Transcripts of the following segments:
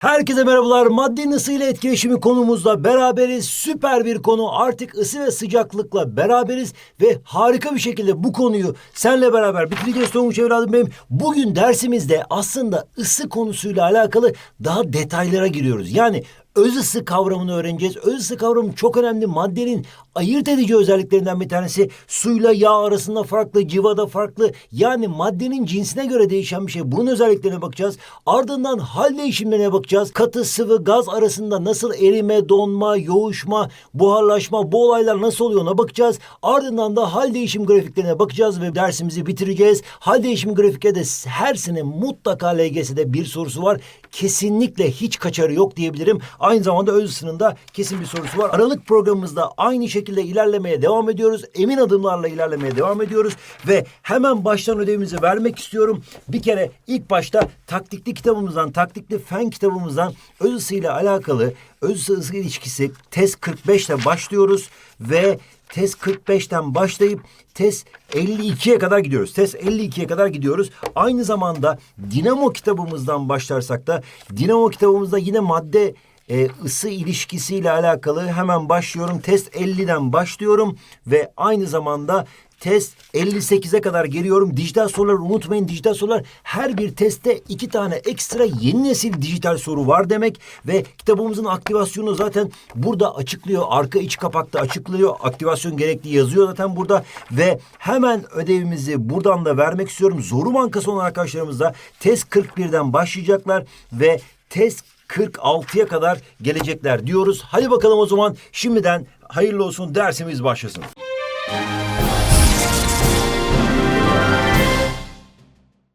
Herkese merhabalar. Maddenin ısı ile etkileşimi konumuzda beraberiz. Süper bir konu. Artık ısı ve sıcaklıkla beraberiz ve harika bir şekilde bu konuyu senle beraber bitireceğiz Tonguç evladım benim. Bugün dersimizde aslında ısı konusuyla alakalı daha detaylara giriyoruz. Yani öz ısı kavramını öğreneceğiz. Öz ısı kavramı çok önemli. Maddenin ayırt edici özelliklerinden bir tanesi. Suyla yağ arasında farklı, civada farklı. Yani maddenin cinsine göre değişen bir şey. Bunun özelliklerine bakacağız. Ardından hal değişimlerine bakacağız. Katı, sıvı, gaz arasında nasıl erime, donma, yoğuşma, buharlaşma bu olaylar nasıl oluyor ona bakacağız. Ardından da hal değişim grafiklerine bakacağız ve dersimizi bitireceğiz. Hal değişim grafikleri de her sene mutlaka LGS'de bir sorusu var. Kesinlikle hiç kaçarı yok diyebilirim. Aynı zamanda öz ısının kesin bir sorusu var. Aralık programımızda aynı şekilde ilerlemeye devam ediyoruz. Emin adımlarla ilerlemeye devam ediyoruz. Ve hemen baştan ödevimizi vermek istiyorum. Bir kere ilk başta taktikli kitabımızdan, taktikli fen kitabımızdan öz ısıyla alakalı öz ısı ısı ilişkisi test 45 ile başlıyoruz ve test 45'ten başlayıp test 52'ye kadar gidiyoruz. Test 52'ye kadar gidiyoruz. Aynı zamanda Dinamo kitabımızdan başlarsak da Dinamo kitabımızda yine madde e, ısı ilişkisiyle alakalı hemen başlıyorum. Test 50'den başlıyorum ve aynı zamanda test 58'e kadar geliyorum. Dijital soruları unutmayın. Dijital sorular her bir testte iki tane ekstra yeni nesil dijital soru var demek ve kitabımızın aktivasyonu zaten burada açıklıyor. Arka iç kapakta açıklıyor. Aktivasyon gerekli yazıyor zaten burada ve hemen ödevimizi buradan da vermek istiyorum. Zoru Bankası olan arkadaşlarımız da test 41'den başlayacaklar ve test 46'ya kadar gelecekler diyoruz. Hadi bakalım o zaman şimdiden hayırlı olsun dersimiz başlasın.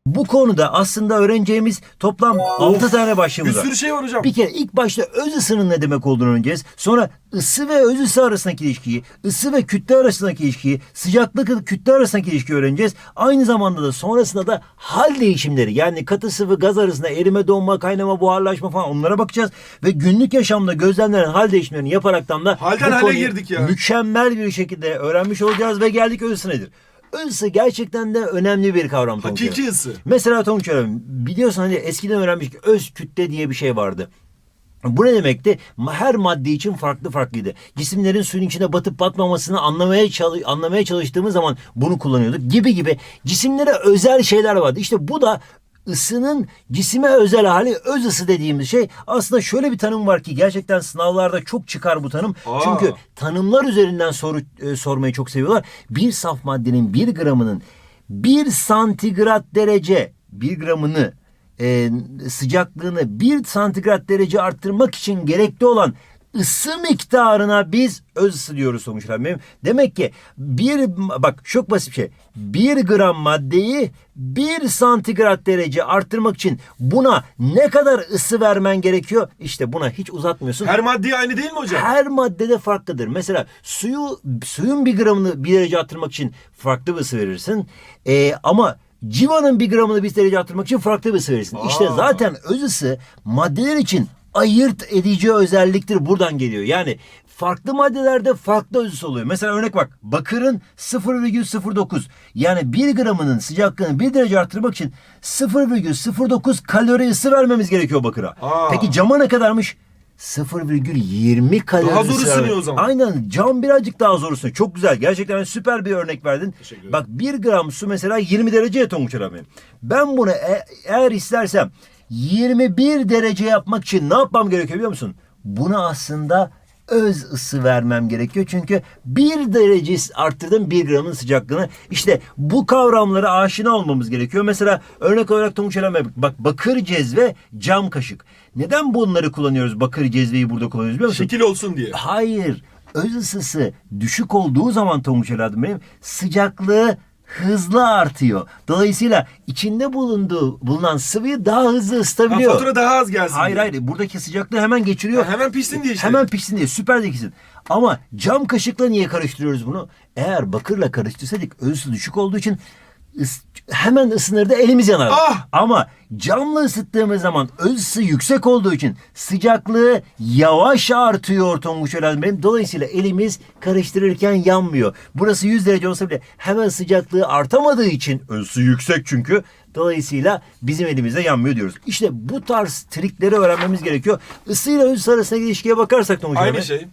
Bu konuda aslında öğreneceğimiz toplam 6 tane Bir başlığımız var. sürü şey var hocam. Bir kere ilk başta öz ısının ne demek olduğunu öğreneceğiz. Sonra ısı ve öz ısı arasındaki ilişkiyi, ısı ve kütle arasındaki ilişkiyi, sıcaklık ve kütle arasındaki ilişkiyi öğreneceğiz. Aynı zamanda da sonrasında da hal değişimleri yani katı sıvı gaz arasında erime, donma, kaynama, buharlaşma falan onlara bakacağız. Ve günlük yaşamda gözlemlenen hal değişimlerini yaparaktan da Halden bu hale konuyu girdik ya. mükemmel bir şekilde öğrenmiş olacağız ve geldik öz ısı nedir? Isı gerçekten de önemli bir kavram. Hakiki ısı. Mesela Hanım biliyorsun hani eskiden öğrenmiştik öz kütle diye bir şey vardı. Bu ne demekti? Her madde için farklı farklıydı. Cisimlerin suyun içine batıp batmamasını anlamaya çalı- anlamaya çalıştığımız zaman bunu kullanıyorduk gibi gibi cisimlere özel şeyler vardı. İşte bu da ısının cisime özel hali öz ısı dediğimiz şey aslında şöyle bir tanım var ki gerçekten sınavlarda çok çıkar bu tanım. Aa. Çünkü tanımlar üzerinden soru e, sormayı çok seviyorlar. Bir saf maddenin bir gramının bir santigrat derece bir gramını e, sıcaklığını bir santigrat derece arttırmak için gerekli olan ısı miktarına biz öz ısı diyoruz sonuçlar. Benim. Demek ki bir bak çok basit bir şey. Bir gram maddeyi bir santigrat derece arttırmak için buna ne kadar ısı vermen gerekiyor? İşte buna hiç uzatmıyorsun. Her madde aynı değil mi hocam? Her maddede farklıdır. Mesela suyu suyun bir gramını bir derece arttırmak için farklı bir ısı verirsin. Ee, ama civanın bir gramını bir derece arttırmak için farklı bir ısı verirsin. İşte Aa. zaten öz ısı maddeler için ayırt edici özelliktir buradan geliyor. Yani farklı maddelerde farklı öz ısı oluyor. Mesela örnek bak bakırın 0,09 yani bir gramının sıcaklığını bir derece arttırmak için 0,09 kalori ısı vermemiz gerekiyor bakıra. Aa. Peki cama ne kadarmış? 0,20 kalori Daha zor ısı ısınıyor o zaman. Aynen cam birazcık daha zor ısınıyor. Çok güzel. Gerçekten süper bir örnek verdin. Bak 1 gram su mesela 20 dereceye Tonguç abi. Ben bunu e- eğer istersem 21 derece yapmak için ne yapmam gerekiyor biliyor musun? Buna aslında öz ısı vermem gerekiyor. Çünkü bir derece arttırdım bir gramın sıcaklığını. İşte bu kavramlara aşina olmamız gerekiyor. Mesela örnek olarak Tonguç Eleme bak bakır cezve cam kaşık. Neden bunları kullanıyoruz? Bakır cezveyi burada kullanıyoruz biliyor musun? Şekil olsun diye. Hayır. Öz ısısı düşük olduğu zaman Tonguç evladım benim sıcaklığı hızlı artıyor. Dolayısıyla içinde bulunduğu bulunan sıvıyı daha hızlı Ha, ısıtabiliyor. fatura daha az gelsin Hayır diye. hayır buradaki sıcaklığı hemen geçiriyor. Ha, hemen pişsin diye işte. Hemen pişsin diye süper zekisin. Ama cam kaşıkla niye karıştırıyoruz bunu? Eğer bakırla karıştırsaydık ısısı düşük olduğu için hemen ısınırdı elimiz yanardı. Ah! Ama camla ısıttığımız zaman ısı yüksek olduğu için sıcaklığı yavaş artıyor Tonguç Ölen benim. Dolayısıyla elimiz karıştırırken yanmıyor. Burası 100 derece olsa bile hemen sıcaklığı artamadığı için ısı yüksek çünkü Dolayısıyla bizim elimizde yanmıyor diyoruz. İşte bu tarz trikleri öğrenmemiz gerekiyor. Isıyla öz arasındaki ilişkiye bakarsak Tonguç Aynı şey.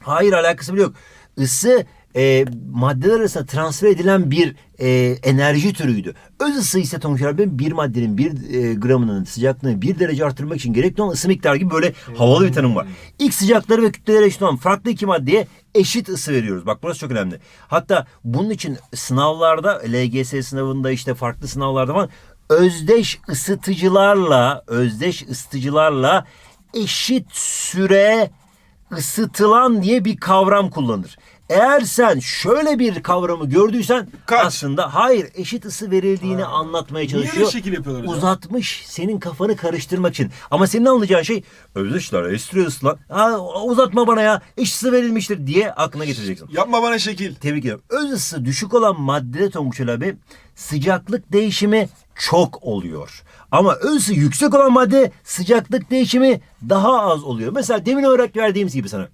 Hayır alakası bile yok. Isı e, maddeler arasında transfer edilen bir e, enerji türüydü. Öz ısı ise abi bir maddenin bir e, gramının sıcaklığını bir derece arttırmak için gerekli olan ısı miktarı gibi böyle havalı bir tanım var. İlk sıcakları ve kütleleri eşit olan farklı iki maddeye eşit ısı veriyoruz. Bak burası çok önemli. Hatta bunun için sınavlarda LGS sınavında işte farklı sınavlarda falan özdeş ısıtıcılarla özdeş ısıtıcılarla eşit süre ısıtılan diye bir kavram kullanır. Eğer sen şöyle bir kavramı gördüysen Kaç? aslında hayır eşit ısı verildiğini anlatmaya çalışıyor. şekil yapıyorlar? Uzatmış senin kafanı karıştırmak için. Ama senin anlayacağın şey özdeşler eşit ısılan. Ha, uzatma bana ya eşit ısı verilmiştir diye aklına getireceksin. Yapma bana şekil. Tebrik ederim. Öz ısı düşük olan maddede Tonguç Ali abi sıcaklık değişimi çok oluyor. Ama öz ısı yüksek olan madde sıcaklık değişimi daha az oluyor. Mesela demin olarak verdiğimiz gibi sana.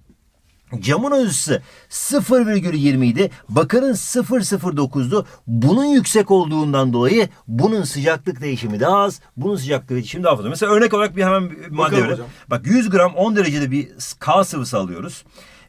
Camın ısısı 0,20 idi. Bakırın 0,09'du. Bunun yüksek olduğundan dolayı bunun sıcaklık değişimi daha az. Bunun sıcaklık değişimi daha fazla. Mesela örnek olarak bir hemen bir madde verelim. Bak 100 gram 10 derecede bir K sıvısı alıyoruz.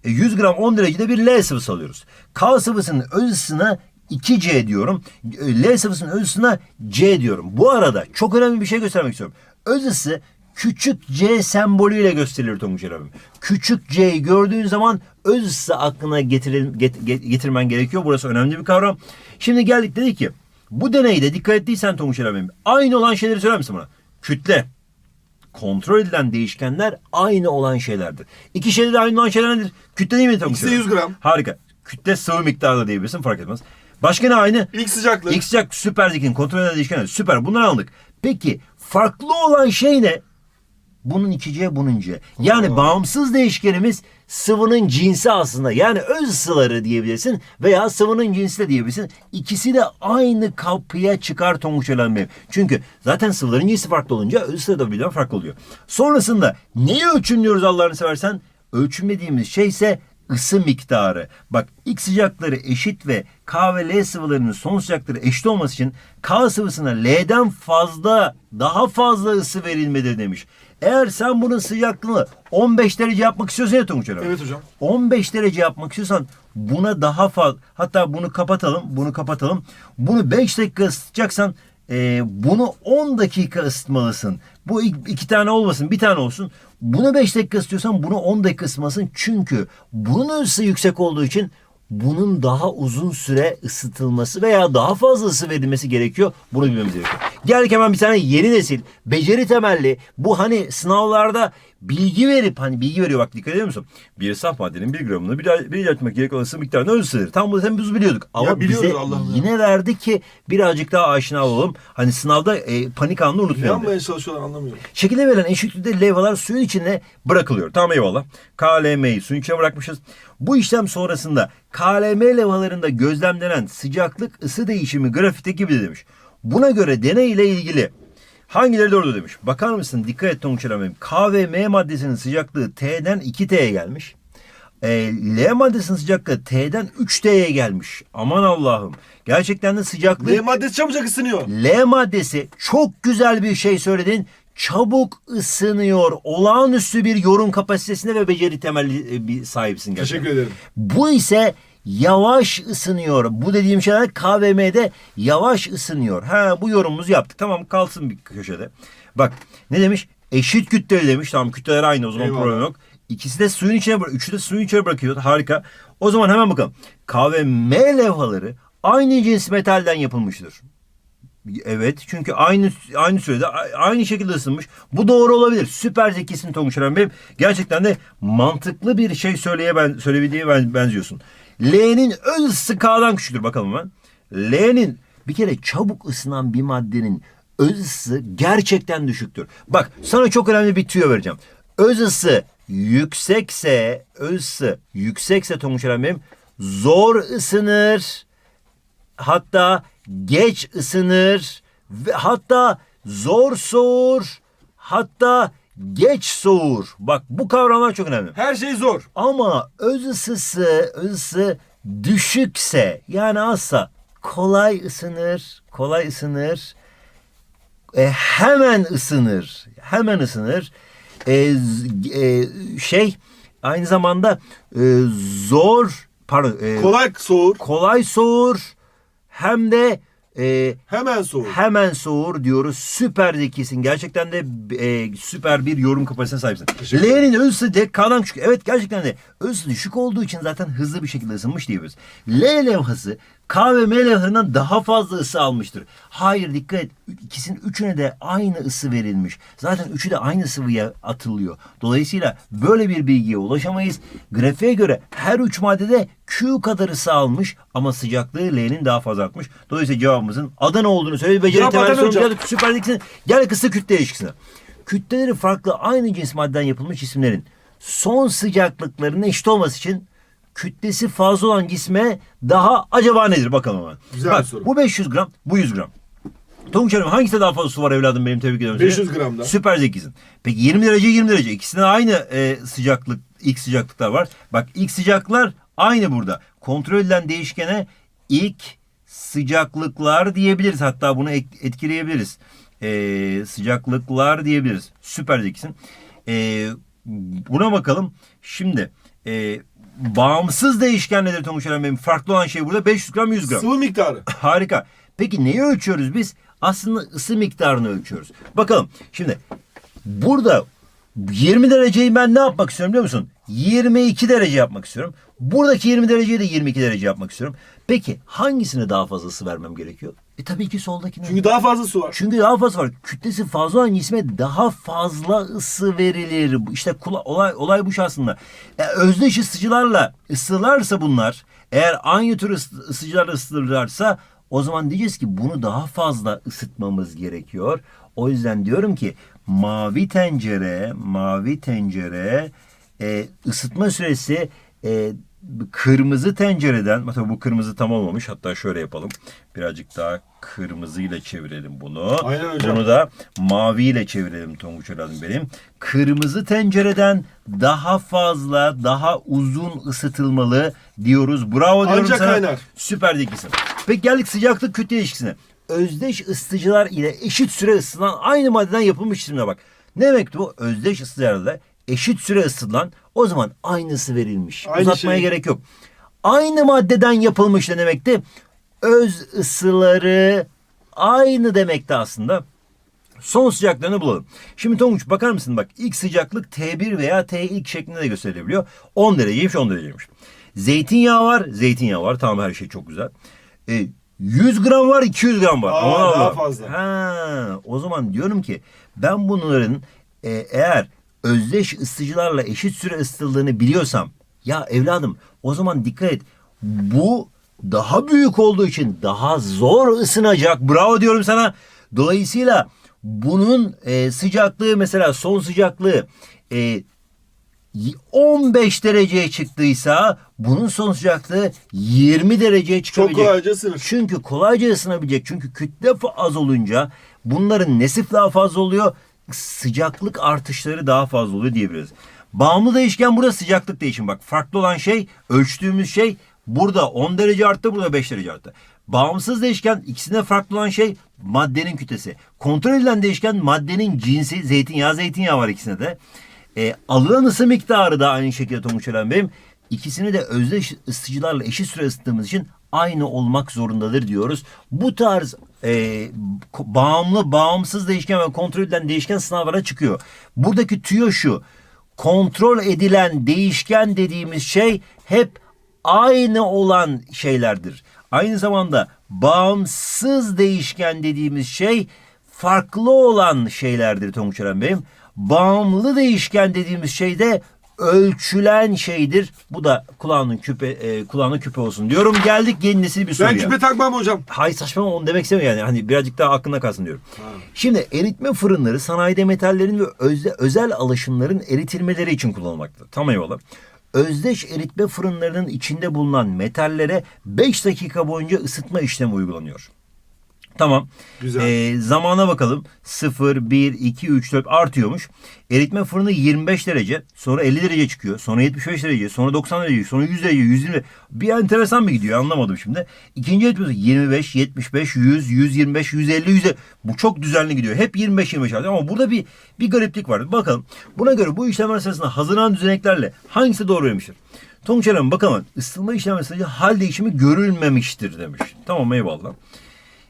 E, 100 gram 10 derecede bir L sıvısı alıyoruz. K sıvısının ısısına 2C diyorum. E, L sıvısının ısısına C diyorum. Bu arada çok önemli bir şey göstermek istiyorum. Öz ısı küçük C sembolüyle gösterilir Tonguç abim. Küçük C'yi gördüğün zaman öz ısı aklına getirelim, get- get- getirmen gerekiyor. Burası önemli bir kavram. Şimdi geldik dedik ki bu deneyde dikkat ettiysen Tonguç abim aynı olan şeyleri söyler misin bana? Kütle, kontrol edilen değişkenler aynı olan şeylerdir. İki şeyde de aynı olan şeyler nedir? Kütle değil mi Tonguç İkisi de abi? 100 gram. Harika. Kütle sıvı miktarda diyebilirsin fark etmez. Başka ne aynı? İlk sıcaklık. X sıcak süper zikin kontrol eden değişkenler. Süper bunları aldık. Peki farklı olan şey ne? Bunun 2C bunun C. Yani bağımsız değişkenimiz sıvının cinsi aslında. Yani öz ısıları diyebilirsin veya sıvının cinsi de diyebilirsin. İkisi de aynı kapıya çıkar Tonguç Ölen Bey. Çünkü zaten sıvıların cinsi farklı olunca öz ısı da birden farklı oluyor. Sonrasında neyi ölçümlüyoruz Allah'ını seversen? Ölçümlediğimiz şey ise ısı miktarı. Bak X sıcakları eşit ve K ve L sıvılarının son sıcakları eşit olması için K sıvısına L'den fazla daha fazla ısı verilmelidir demiş. Eğer sen bunun sıcaklığını 15 derece yapmak istiyorsan ya Tonguç. Evet hocam. 15 derece yapmak istiyorsan buna daha fazla hatta bunu kapatalım bunu kapatalım. Bunu 5 dakika ısıtacaksan e, bunu 10 dakika ısıtmalısın. Bu ik- iki tane olmasın bir tane olsun. Bunu 5 dakika ısıtıyorsan bunu 10 dakika ısıtmalısın. Çünkü bunun ısı yüksek olduğu için bunun daha uzun süre ısıtılması veya daha fazla ısı verilmesi gerekiyor. Bunu bilmemiz gerekiyor. Geldik hemen bir tane yeni nesil beceri temelli bu hani sınavlarda bilgi verip hani bilgi veriyor bak dikkat ediyor musun? Bir saf maddenin bir gramını bir, bir olan ısı miktarını öz ısıdır. Tam bunu hem biz biliyorduk. Ama Ya bize Allah'ım ya. yine verdi ki birazcık daha aşina olalım. Hani sınavda e, panik anını Ne unutmayalım. diye. yapmaya çalışıyorlar anlamıyorum. Şekilde verilen eşitlikte levhalar suyun içine bırakılıyor. Tamam eyvallah. KLM'yi suyun içine bırakmışız. Bu işlem sonrasında KLM levhalarında gözlemlenen sıcaklık ısı değişimi grafikte gibi demiş. Buna göre deney ile ilgili hangileri doğru demiş. Bakar mısın dikkat et Tonguç Hanım. K ve M maddesinin sıcaklığı T'den 2T'ye gelmiş. E, L maddesinin sıcaklığı T'den 3T'ye gelmiş. Aman Allah'ım. Gerçekten de sıcaklık L maddesi çabucak ısınıyor. L maddesi çok güzel bir şey söyledin. Çabuk ısınıyor. Olağanüstü bir yorum kapasitesine ve beceri temelli e, bir sahipsin gerçekten. Teşekkür ederim. Bu ise yavaş ısınıyor. Bu dediğim şeyler KVM'de yavaş ısınıyor. Ha bu yorumumuzu yaptık. Tamam kalsın bir köşede. Bak ne demiş? Eşit kütleli demiş. Tamam kütleler aynı o zaman Eyvallah. problem yok. İkisi de suyun içine bırak. Üçü de suyun içine bırakıyor. Harika. O zaman hemen bakalım. K ve M levhaları aynı cins metalden yapılmıştır. Evet çünkü aynı aynı sürede aynı şekilde ısınmış. Bu doğru olabilir. Süper zekisin Tonguç Eren Bey. Gerçekten de mantıklı bir şey söyleye ben ben, benziyorsun. L'nin öz ısısı küçüktür bakalım ben. L'nin bir kere çabuk ısınan bir maddenin öz ısısı gerçekten düşüktür. Bak sana çok önemli bir tüyo vereceğim. Öz ısı yüksekse, öz ısı yüksekse Tonguç Bey'im zor ısınır hatta geç ısınır ve hatta zor soğur hatta geç soğur. Bak bu kavramlar çok önemli. Her şey zor. Ama öz ısısı, öz ısı düşükse yani azsa kolay ısınır, kolay ısınır. e, hemen ısınır. Hemen ısınır. E, e, şey aynı zamanda e, zor pardon e, Kolay soğur. kolay soğur hem de e, Hemen soğur. hemen soğur diyoruz. Süper zekisin. Gerçekten de e, süper bir yorum kapasitesine sahipsin. L'nin ölçüsü de K'dan küçük. Evet gerçekten de ölçüsü düşük olduğu için zaten hızlı bir şekilde ısınmış diyoruz. L levhası K ve M levhalarından daha fazla ısı almıştır. Hayır dikkat et. İkisinin üçüne de aynı ısı verilmiş. Zaten üçü de aynı sıvıya atılıyor. Dolayısıyla böyle bir bilgiye ulaşamayız. Grafiğe göre her üç maddede Q kadar ısı almış ama sıcaklığı L'nin daha fazla artmış. Dolayısıyla cevabımızın Adana olduğunu söyledi. Beceri temel Adana soru hocam. geldik. Süper diksin. Gel kısa kütle ilişkisine. Kütleleri farklı aynı cins maddeden yapılmış cisimlerin son sıcaklıklarının eşit olması için kütlesi fazla olan cisme daha acaba nedir bakalım hemen. Güzel Bak, soru. Bu 500 gram, bu 100 gram. Tonguç Hanım hangisinde daha fazla su var evladım benim tebrik seni. 500 gramda. Süper zekisin. Peki 20 derece 20 derece ikisinde aynı e, sıcaklık ilk sıcaklıklar var. Bak ilk sıcaklıklar aynı burada. Kontrol edilen değişkene ilk sıcaklıklar diyebiliriz. Hatta bunu etkileyebiliriz. E, sıcaklıklar diyebiliriz. Süper zekisin. E, buna bakalım. Şimdi e, bağımsız değişken nedir Tonguç benim? Farklı olan şey burada 500 gram 100 gram. Sıvı miktarı. Harika. Peki neyi ölçüyoruz biz? Aslında ısı miktarını ölçüyoruz. Bakalım şimdi burada 20 dereceyi ben ne yapmak istiyorum biliyor musun? 22 derece yapmak istiyorum. Buradaki 20 dereceyi de 22 derece yapmak istiyorum. Peki hangisine daha fazla ısı vermem gerekiyor? E tabii ki soldakine. Çünkü daha fazla su var. Çünkü daha fazla var. Kütlesi fazla olan cisme daha fazla ısı verilir. İşte kula- olay, olay bu aslında. E, özdeş ısıtıcılarla ısılarsa bunlar eğer aynı tür ısı- ısıtıcılarla ısıtırlarsa o zaman diyeceğiz ki bunu daha fazla ısıtmamız gerekiyor. O yüzden diyorum ki mavi tencere, mavi tencere e, ısıtma süresi e, kırmızı tencereden, mesela bu kırmızı tam olmamış hatta şöyle yapalım. Birazcık daha kırmızıyla çevirelim bunu. Aynen hocam. Bunu da maviyle çevirelim Tonguç evladım benim. Kırmızı tencereden daha fazla, daha uzun ısıtılmalı diyoruz. Bravo diyorum Ancak sana. kaynar. Süper zekisin. Peki geldik sıcaklık kütle ilişkisine. Özdeş ısıtıcılar ile eşit süre ısıtılan aynı maddeden yapılmış cisimle bak. Ne demek bu? Özdeş ısıtıcılarla eşit süre ısıtılan o zaman aynısı verilmiş. Aynı Uzatmaya şey. gerek yok. Aynı maddeden yapılmış ne demekti? Öz ısıları aynı demekti aslında. Son sıcaklığını bulalım. Şimdi Tonguç bakar mısın bak ilk sıcaklık T1 veya T ilk şeklinde de gösterilebiliyor. 10 dereceymiş 10 dereceymiş. Zeytinyağı var. Zeytinyağı var. Tamam her şey çok güzel. E, 100 gram var 200 gram var. Aa, Aman daha Allah'ım. fazla. Ha, o zaman diyorum ki ben bunların e, eğer özdeş ısıtıcılarla eşit süre ısıtıldığını biliyorsam ya evladım o zaman dikkat et bu daha büyük olduğu için daha zor ısınacak. Bravo diyorum sana. Dolayısıyla bunun e, sıcaklığı mesela son sıcaklığı e, 15 dereceye çıktıysa bunun son sıcaklığı 20 dereceye Çok çıkabilecek. kolayca ısınır. Çünkü kolayca ısınabilecek. Çünkü kütle az olunca bunların nesi daha fazla oluyor? Sıcaklık artışları daha fazla oluyor diyebiliriz. Bağımlı değişken burada sıcaklık değişimi. Bak farklı olan şey ölçtüğümüz şey burada 10 derece arttı burada 5 derece arttı. Bağımsız değişken ikisinde farklı olan şey maddenin kütlesi. Kontrol edilen değişken maddenin cinsi zeytinyağı zeytinyağı var ikisinde de. E, alınan ısı miktarı da aynı şekilde Tonguç Eren Bey'im. İkisini de özdeş ısıtıcılarla eşit süre ısıttığımız için aynı olmak zorundadır diyoruz. Bu tarz e, bağımlı, bağımsız değişken ve kontrol edilen değişken sınavlara çıkıyor. Buradaki tüyo şu. Kontrol edilen değişken dediğimiz şey hep aynı olan şeylerdir. Aynı zamanda bağımsız değişken dediğimiz şey farklı olan şeylerdir Tonguç Eren Bey'im. Bağımlı değişken dediğimiz şey de ölçülen şeydir. Bu da kulağının küpe e, kulağına küpe olsun diyorum. Geldik yeni nesil bir soruya. Ben küpe takmam hocam. Hayır saçma onu demek istemiyorum yani. Hani birazcık daha aklına kalsın diyorum. Şimdi eritme fırınları sanayide metallerin ve özde, özel alaşımların eritilmeleri için kullanılmaktadır. Tam eyvallah. Özdeş eritme fırınlarının içinde bulunan metallere 5 dakika boyunca ısıtma işlemi uygulanıyor. Tamam. Güzel. Ee, zamana bakalım. 0, 1, 2, 3, 4 artıyormuş. Eritme fırını 25 derece. Sonra 50 derece çıkıyor. Sonra 75 derece. Sonra 90 derece. Sonra 100 derece. 120 Bir enteresan bir gidiyor. Anlamadım şimdi. İkinci eritmesi 25, 75, 100, 125, 150, 100. Bu çok düzenli gidiyor. Hep 25, 25 artıyor. Ama burada bir bir gariplik var. Bakalım. Buna göre bu işlemler sırasında hazırlanan düzeneklerle hangisi doğru vermiştir? Tonguç Hanım bakalım. Isınma işlemi sırasında hal değişimi görülmemiştir demiş. Tamam eyvallah.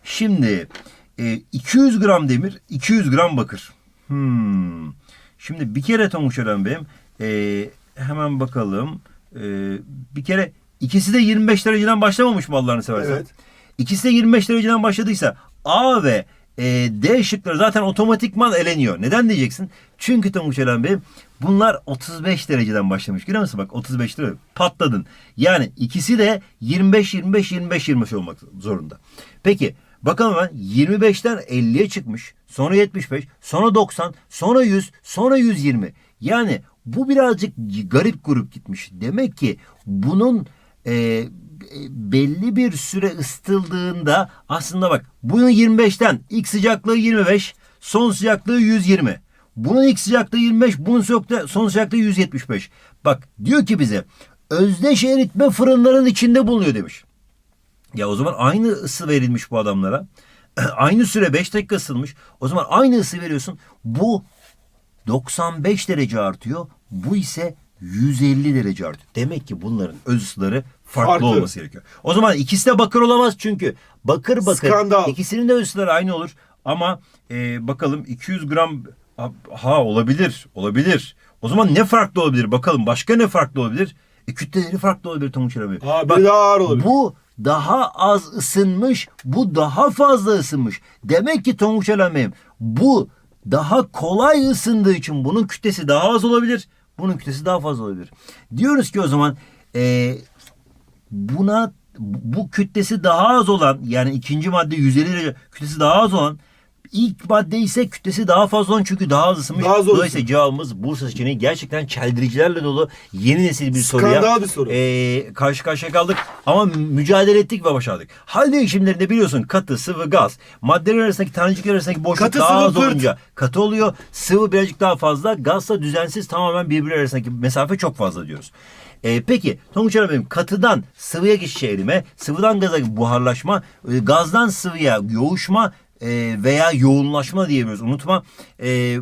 Şimdi e, 200 gram demir, 200 gram bakır. Hmm. Şimdi bir kere Tonguç Eren Bey'im e, hemen bakalım. E, bir kere ikisi de 25 dereceden başlamamış mı Allah'ını seversen? Evet. İkisi de 25 dereceden başladıysa A ve e, D şıkları zaten otomatikman eleniyor. Neden diyeceksin? Çünkü Tonguç Eren Bey bunlar 35 dereceden başlamış. Görüyor musun bak 35 derece patladın. Yani ikisi de 25 25 25 25 olmak zorunda. Peki bakalım ben 25'ten 50'ye çıkmış. Sonra 75, sonra 90, sonra 100, sonra 120. Yani bu birazcık garip grup gitmiş. Demek ki bunun e, belli bir süre ısıtıldığında aslında bak bunun 25'ten ilk sıcaklığı 25 son sıcaklığı 120. Bunun ilk sıcaklığı 25 bunun son sıcaklığı 175. Bak diyor ki bize özdeş eritme fırınların içinde bulunuyor demiş. Ya o zaman aynı ısı verilmiş bu adamlara. aynı süre 5 dakika ısınmış. O zaman aynı ısı veriyorsun. Bu 95 derece artıyor. Bu ise 150 derece artıyor. Demek ki bunların öz ısıları farklı, Farklı. olması gerekiyor. O zaman ikisi de bakır olamaz çünkü bakır bakır. Skandal. İkisinin de öz ısıları aynı olur. Ama e, bakalım 200 gram ha, olabilir olabilir. O zaman ne farklı olabilir bakalım başka ne farklı olabilir? E, kütleleri farklı olabilir Tonguç abi. Aa, daha ağır olabilir. Bu daha az ısınmış, bu daha fazla ısınmış. Demek ki Tonguç Alemeyim bu daha kolay ısındığı için bunun kütlesi daha az olabilir. Bunun kütlesi daha fazla olabilir. Diyoruz ki o zaman e, buna bu kütlesi daha az olan yani ikinci madde 150 derece kütlesi daha az olan ilk madde ise kütlesi daha fazla olan çünkü daha az ısınmış. Daha olsun. Dolayısıyla cevabımız Bursa seçeneği gerçekten çeldiricilerle dolu yeni nesil bir soruya Skandal bir soru. e, karşı karşıya kaldık ama mücadele ettik ve başardık. Hal değişimlerinde biliyorsun katı, sıvı, gaz. Maddeler arasındaki tanecikler arasındaki boşluk Katı, daha sıvı, az olunca katı oluyor. Sıvı birazcık daha fazla. Gazsa düzensiz tamamen birbirleri arasındaki mesafe çok fazla diyoruz. E, peki Tonguç Hanım benim katıdan sıvıya geçiş erime, sıvıdan gaza buharlaşma, e, gazdan sıvıya yoğuşma e, veya yoğunlaşma diyebiliriz. Unutma e, e,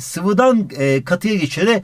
sıvıdan e, katıya geçişe de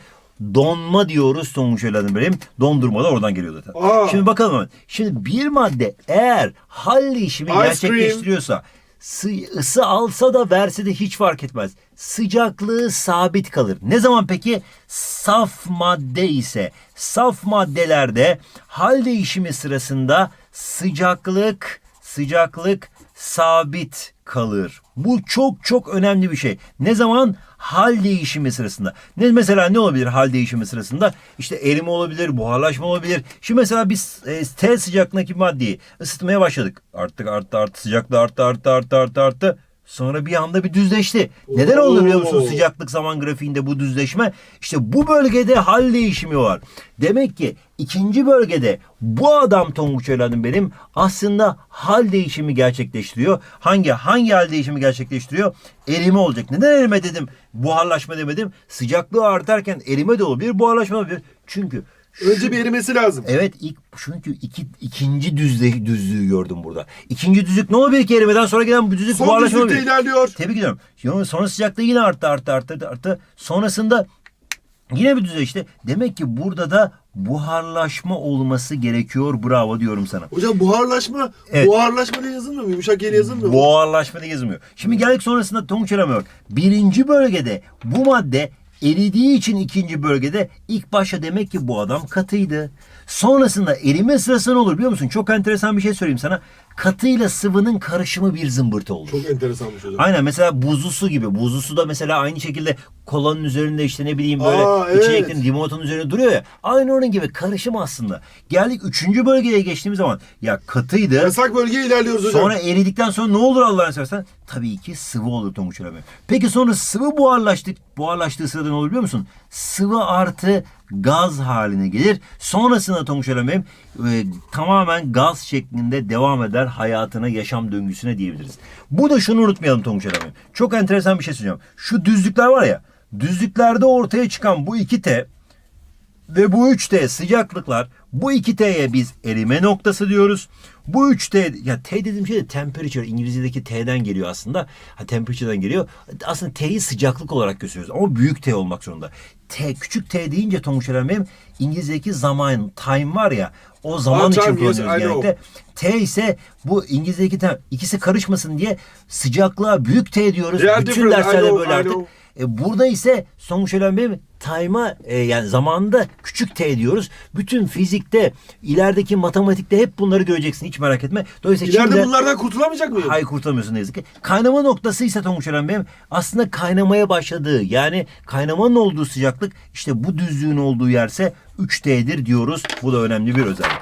donma diyoruz Tonguç Hanım benim. Dondurma da oradan geliyor zaten. Aa. Şimdi bakalım. Şimdi bir madde eğer hal cream. gerçekleştiriyorsa sı- ısı alsa da verse de hiç fark etmez. Sıcaklığı sabit kalır. Ne zaman peki? Saf madde ise saf maddelerde hal değişimi sırasında sıcaklık sıcaklık sabit kalır. Bu çok çok önemli bir şey. Ne zaman? Hal değişimi sırasında. Ne mesela ne olabilir hal değişimi sırasında? İşte erime olabilir, buharlaşma olabilir. Şimdi mesela biz e, T sıcaklığındaki maddeyi ısıtmaya başladık. Arttık, arttı, arttı, sıcaklığı arttı, arttı, arttı, arttı, arttı. Sonra bir anda bir düzleşti. Neden oldu biliyor musun Oo. sıcaklık zaman grafiğinde bu düzleşme? İşte bu bölgede hal değişimi var. Demek ki ikinci bölgede bu adam Tonguç Öğlen'in benim aslında hal değişimi gerçekleştiriyor. Hangi hangi hal değişimi gerçekleştiriyor? Erime olacak. Neden erime dedim? Buharlaşma demedim. Sıcaklığı artarken erime de olabilir, buharlaşma da olabilir. Çünkü Önce bir erimesi lazım. Evet ilk çünkü iki, ikinci düzle, düzlüğü gördüm burada. İkinci düzlük ne olabilir ki erimeden sonra gelen bu düzlük Son buharlaşma düzlükte olabilir. ilerliyor. Tebrik ediyorum. Şimdi Sonra sıcaklığı yine arttı arttı arttı arttı. Sonrasında yine bir düzey işte. Demek ki burada da buharlaşma olması gerekiyor. Bravo diyorum sana. Hocam buharlaşma, Evet. buharlaşma diye yazılmıyor mu? Yumuşak yeri yazılmıyor mu? Buharlaşma diye yazılmıyor. Şimdi geldik sonrasında Tonguç Aramıyor. Birinci bölgede bu madde eridiği için ikinci bölgede ilk başta demek ki bu adam katıydı. Sonrasında erime sırasında ne olur biliyor musun? Çok enteresan bir şey söyleyeyim sana. Katıyla sıvının karışımı bir zımbırtı olur. Çok enteresanmış hocam. Aynen mesela buzlu su gibi. Buzlu su da mesela aynı şekilde kolanın üzerinde işte ne bileyim böyle Aa, evet. içeceklerin limonatanın üzerine duruyor ya. Aynı onun gibi karışım aslında. Geldik üçüncü bölgeye geçtiğimiz zaman ya katıydı. Yasak bölgeye ilerliyoruz hocam. Sonra eridikten sonra ne olur Allah'ını seversen? Tabii ki sıvı olur Tonguç. Peki sonra sıvı buharlaştık, buharlaştığı sırada ne olur biliyor musun? Sıvı artı gaz haline gelir. Sonrasında Tonguç Bey'im e, tamamen gaz şeklinde devam eder hayatına, yaşam döngüsüne diyebiliriz. Bu da şunu unutmayalım Tonguç Bey'im. Çok enteresan bir şey söyleyeceğim. Şu düzlükler var ya, düzlüklerde ortaya çıkan bu 2T ve bu 3T sıcaklıklar bu 2T'ye biz erime noktası diyoruz. Bu 3T ya T dediğim şey de temperature İngilizce'deki T'den geliyor aslında. Ha temperature'dan geliyor. Aslında T'yi sıcaklık olarak gösteriyoruz ama büyük T olmak zorunda. T küçük T deyince Tonguç Eren benim İngilizce'deki zaman time var ya o zaman için yes, kullanıyoruz know. genellikle. T ise bu İngilizce'deki tem ikisi karışmasın diye sıcaklığa büyük T diyoruz. Bütün different, derslerde böyle artık. E, burada ise sonuç olan benim time'a e, yani zamanında küçük t diyoruz. Bütün fizikte, ilerideki matematikte hep bunları göreceksin. Hiç merak etme. Dolayısıyla İleride şimdi bunlardan kurtulamayacak mıyım? hayır kurtulamıyorsun ne yazık ki. Kaynama noktası ise Tonguç Eren benim aslında kaynamaya başladığı yani kaynamanın olduğu sıcaklık işte bu düzlüğün olduğu yerse 3T'dir diyoruz. Bu da önemli bir özellik.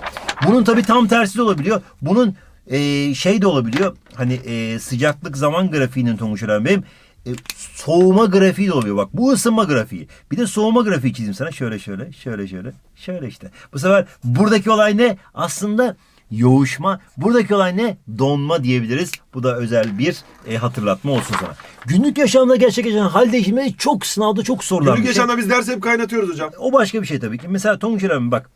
Bunun tabii tam tersi de olabiliyor. Bunun e, şey de olabiliyor. Hani e, sıcaklık zaman grafiğinin Tonguç Eren benim e, soğuma grafiği de oluyor. Bak bu ısınma grafiği. Bir de soğuma grafiği çizeyim sana. Şöyle şöyle şöyle şöyle şöyle işte. Bu sefer buradaki olay ne? Aslında yoğuşma. Buradaki olay ne? Donma diyebiliriz. Bu da özel bir e, hatırlatma olsun sana. Günlük yaşamda gerçekleşen hal değişimleri çok sınavda çok sorulan Günlük bir şey. yaşamda biz dersi hep kaynatıyoruz hocam. O başka bir şey tabii ki. Mesela Tonguç Eren bak.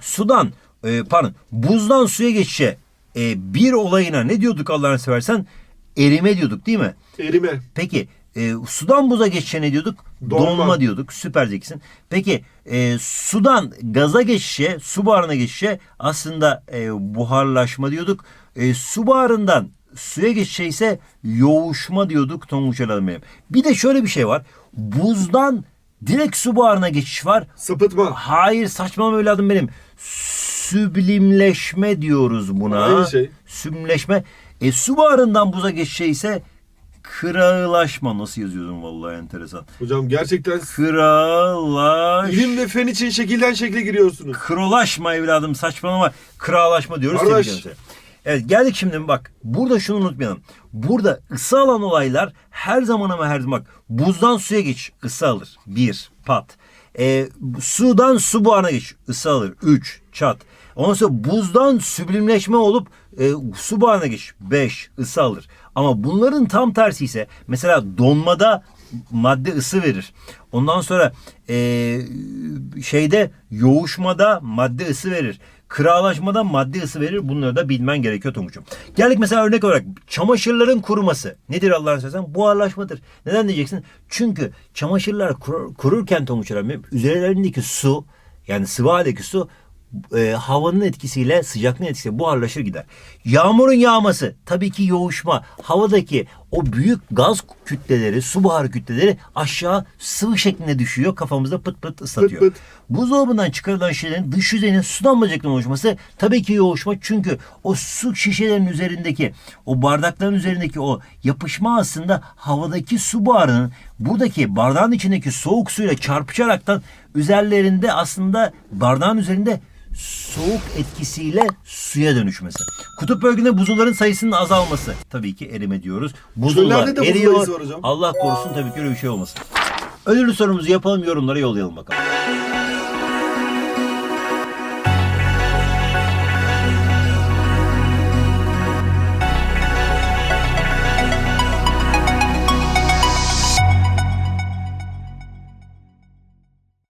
Sudan e, pardon buzdan suya geçişe e, bir olayına ne diyorduk Allah'ını seversen? Erime diyorduk değil mi? Erime. Peki e, sudan buza geçişe ne diyorduk? Donma, Donma. diyorduk. Süper zekisin. Peki e, sudan gaza geçişe, su buharına geçişe aslında e, buharlaşma diyorduk. E, su buharından suya geçişe ise yoğuşma diyorduk Tonguç Hanım benim. Bir de şöyle bir şey var. Buzdan direkt su buharına geçiş var. Sapıtma. Hayır saçmalama evladım benim. Süblimleşme diyoruz buna. Aynı şey. Süblimleşme. E, su buharından buza geçişe ise kırağılaşma. Nasıl yazıyordum vallahi enteresan. Hocam gerçekten Kırağılaş... ilim ve fen için şekilden şekle giriyorsunuz. Krolaşma evladım saçmalama. Kırağılaşma diyoruz. Kardeş. Tebrik ederim seni. Evet geldik şimdi bak. Burada şunu unutmayalım. Burada ısı alan olaylar her zaman ama her zaman bak. Buzdan suya geç ısı alır. Bir pat. E, sudan su buharına geç ısı alır. Üç çat. Ondan sonra buzdan süblimleşme olup e, su buharına geç. Beş ısı alır. Ama bunların tam tersi ise mesela donmada madde ısı verir. Ondan sonra e, şeyde yoğuşmada madde ısı verir. Kıralaşmada madde ısı verir. Bunları da bilmen gerekiyor Tonguç'um. Geldik mesela örnek olarak çamaşırların kuruması. Nedir Allah'ın sözü? Buharlaşmadır. Neden diyeceksin? Çünkü çamaşırlar kurur, kururken Tonguç üzerlerindeki su yani sıvı haldeki su e, havanın etkisiyle sıcaklığın etkisiyle buharlaşır gider. Yağmurun yağması tabii ki yoğuşma. Havadaki o büyük gaz kütleleri, su buharı kütleleri aşağı sıvı şeklinde düşüyor. Kafamızda pıt pıt ıslatıyor. Pıt pıt. Buzdolabından çıkarılan şişelerin dış yüzeyinin su damlacıklarının oluşması tabii ki yoğuşma. Çünkü o su şişelerin üzerindeki, o bardakların üzerindeki o yapışma aslında havadaki su buharının buradaki bardağın içindeki soğuk suyla çarpışaraktan üzerlerinde aslında bardağın üzerinde soğuk etkisiyle suya dönüşmesi. Kutup bölgesinde buzulların sayısının azalması. Tabii ki erime diyoruz. Buzullar Çöllerde de eriyor. sayısı var hocam. Allah korusun tabii ki öyle bir şey olmasın. Ödüllü sorumuzu yapalım yorumlara yollayalım bakalım.